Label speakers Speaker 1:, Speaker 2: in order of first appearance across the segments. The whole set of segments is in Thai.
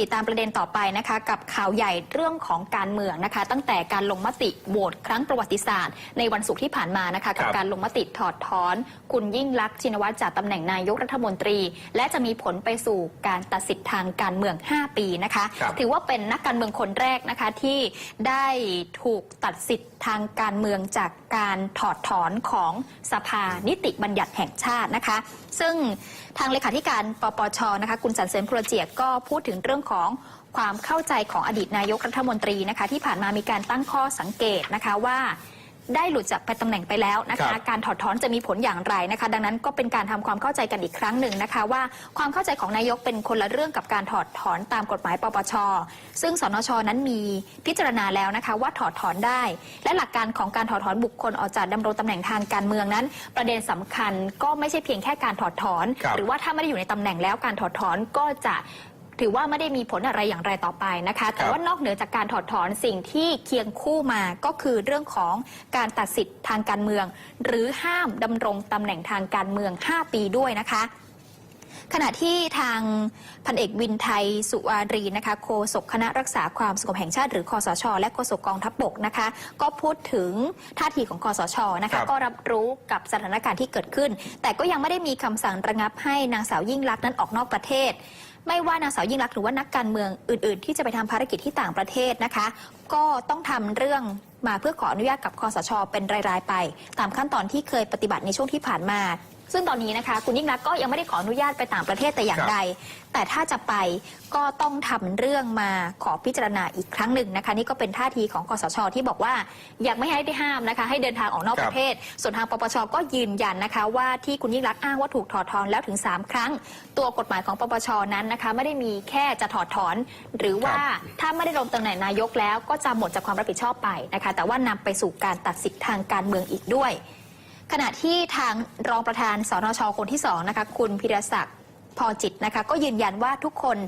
Speaker 1: ติดตามประเด็นต่อไปนะคะ กับข่าวใหญ่เรื่องของการเมืองนะคะ ตั้งแต่การลงมติโหวตครั้งประวัติศาสตร์ ในวันศุกร์ที่ผ่านมานะคะกับ
Speaker 2: ครับ
Speaker 1: การลงมติถอดถอน คุณยิ่งลักษณ์ชินวัตรจากตำแหน่งนายกรัฐมนตรี และจะมีผลไปสู่การตัดสิทธิ์ทางการเมือง 5 ปีนะคะ
Speaker 2: ครับ
Speaker 1: ถือว่าเป็นนักการเมืองคนแรกนะคะที่ได้ถูกตัดสิทธิ์ทางการเมืองจากการถอดถอนของสภานิติบัญญัติแห่งชาตินะคะ ซึ่งทางเลขาธิการปปชนะคะคุณสันเสริญพรเจียกก็พูดถึงเรื่องของความเข้าใจของอดีตนายกรัฐมนตรีนะคะ ที่ผ่านมามีการตั้งข้อสังเกตนะคะว่าได้หลุดจากไปตำแหน่งไปแล้วนะ
Speaker 2: ครั
Speaker 1: คะ
Speaker 2: บ
Speaker 1: การถอดถอนจะมีผลอย่างไรนะคะ ดังนั้นก็เป็นการทำความเข้าใจกันอีกครั้งหนึ่งนะคะ ว่าความเข้าใจของนายกเป็นคนละเรื่องกับการถอดถอนตามกฎหมายปปช ซึ่งสนชนั้นมีพิจารณาแล้วนะคะ ว่าถอดถอนได้ และหลักการของการถอดถอนบุคคลออกจากดำรงตำแหน่งทางการเมืองนั้น ประเด็นสำคัญก็ไม่ใช่เพียงแค่การถอดถอน
Speaker 2: ครับ
Speaker 1: หรือว่าถ้าไม่ได้อยู่ในตำแหน่งแล้วการถอดถอนก็จะ ถือว่าไม่ได้มีผลอะไรอย่างไรต่อไปนะคะ แต่ว่านอกเหนือจากการถอดถอนสิ่งที่เคียงคู่มาก็คือเรื่องของการตัดสิทธิ์ทางการเมือง หรือห้ามดำรงตำแหน่งทางการเมือง 5 ปีด้วยนะคะขณะที่ทางพันเอกวินไทยสุวารีนะคะโฆษกคณะรักษาความสงบแห่งชาติหรือคอสช และโฆษกกองทัพบกนะคะก็พูดถึงท่าทีของคอสชนะ
Speaker 2: ครั
Speaker 1: คะ
Speaker 2: บ
Speaker 1: ก็รับรู้กับสถานการณ์ที่เกิดขึ้น แต่ก็ยังไม่ได้มีคำสั่งระงับให้นางสาวยิ่งลักษณ์นั้นออกนอกประเทศ ไม่ว่านางสาวยิ่งรักษณ์หรือว่านักการเมืองอื่น ๆ ที่จะไปทำภารกิจที่ต่างประเทศนะคะ ก็ต้องทำเรื่องมาเพื่อขออนุญาตกับคอสช เป็นราย ๆ ไป ตามขั้นตอนที่เคยปฏิบัติในช่วงที่ผ่านมา ซึ่งตอนนี้นะคะ คุณยิ่งรักษณ์ก็ยังไม่ได้ขออนุญาตไปต่างประเทศแต่อย่าง
Speaker 2: ครับ
Speaker 1: ใด แต่ถ้าจะไปก็ต้องทำเรื่องมาขอพิจารณาอีกครั้งหนึ่งนะคะ นี่ก็เป็นท่าทีของคอสชที่บอกว่ายังไม่ให้ได้ห้ามนะคะ ให้เดินทางออกนอก
Speaker 2: ครับ
Speaker 1: ประเทศ ส่วนทางปปชก็ยืนยันนะคะ ว่าที่คุณยิ่งรักษณ์อ้างว่าถูกถอดถอนแล้วถึง 3 ครั้ง ตัวกฎหมายของปปชนั้นนะคะ ไม่ได้มีแค่จะถอดถอน หรือว่าถ้าไม่ได้ลงตำแหน่งนายกแล้ว ก็จะหมดจากความรับผิดชอบไปนะคะ แต่ว่านำไปสู่การตัดสิทธิ์ทางการเมืองอีกด้วย ขณะที่ทางรองประธานสนชคนที่สองนะคะคุณพิรศักดิ์พอจิตนะคะก็ยืนยันว่าทุกคน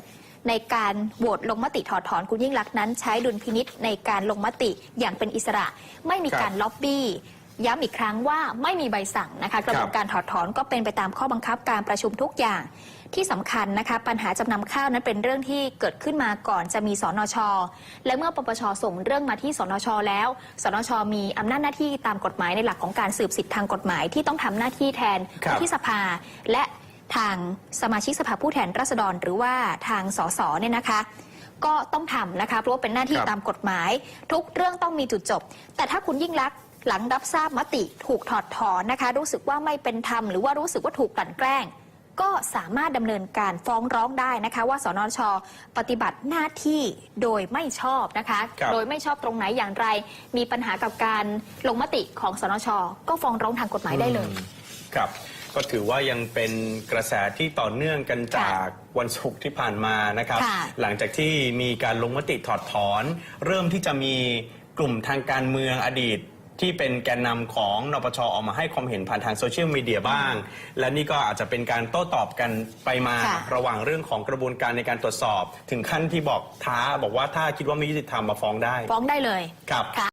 Speaker 1: ในการโหวตลงมติถอดถอนคุณยิ่งลักษณ์นั้น ใช้ดุลพินิษในการลงมติอย่างเป็นอิสระ ไม่มีการล็อบบี้ ย้ำอีกครั้งว่าไม่มีใบสั่งนะคะ กระบวนการถอดถอนก็เป็นไปตามข้อบังคับการประชุมทุกอย่างที่สำคัญนะคะปัญหาจำนำข้าวนั้นเป็นเรื่องที่เกิดขึ้นมาก่อนจะมีสนช และเมื่อปปชส่งเรื่องมาที่สนช แล้ว สนช มีอำนาจหน้าที่ตามกฎหมายในหลักของการสืบสิทธิทางกฎหมายที่ต้องทำหน้าที่แทน
Speaker 2: ครับ
Speaker 1: ที่สภา และทางสมาชิกสภาผู้แทนราษฎร หรือว่าทางสสเนี่ยนะคะ ก็ต้องทำนะคะเพราะว่าเป็นหน้าที่
Speaker 2: ครับ
Speaker 1: ตามกฎหมาย ทุกเรื่องต้องมีจุดจบ แต่ถ้าคุณยิ่งลักษณ์ หลังรับทราบมติถูกถอดถอนนะคะ รู้สึกว่าไม่เป็นธรรมหรือว่ารู้สึกว่าถูกกลั่นแกล้ง ก็สามารถดำเนินการฟ้องร้องได้นะคะ ว่าสนช ปฏิบัติหน้าที่โดยไม่ชอบนะคะ
Speaker 2: ครับ
Speaker 1: โดยไม่ชอบตรงไหนอย่างไร มีปัญหากับการลงมติของสนช ก็ฟ้องร้องทางกฎหมายได้เลย
Speaker 2: อืมครับ ก็ถือว่ายังเป็นกระแสที่ต่อเนื่องกันจากวันศุกร์ที่ผ่านมานะครับ
Speaker 1: ค่ะ
Speaker 2: หลังจากที่มีการลงมติถอดถอน เริ่มที่จะมีกลุ่มทางการเมืองอดีต ที่เป็นแกนนำของนปชออกมาให้ความเห็นผ่านทางโซเชียลมีเดียบ้าง และนี่ก็อาจจะเป็นการโต้ตอบกันไปมา
Speaker 1: ค่ะ
Speaker 2: ระหว่างเรื่องของกระบวนการในการตรวจสอบ ถึงขั้นที่บอกท้าบอกว่าถ้าคิดว่าไม่ยุติธรรมมาฟ้องได้
Speaker 1: ฟ้องได้เลย
Speaker 2: ครับ
Speaker 1: ค่ะ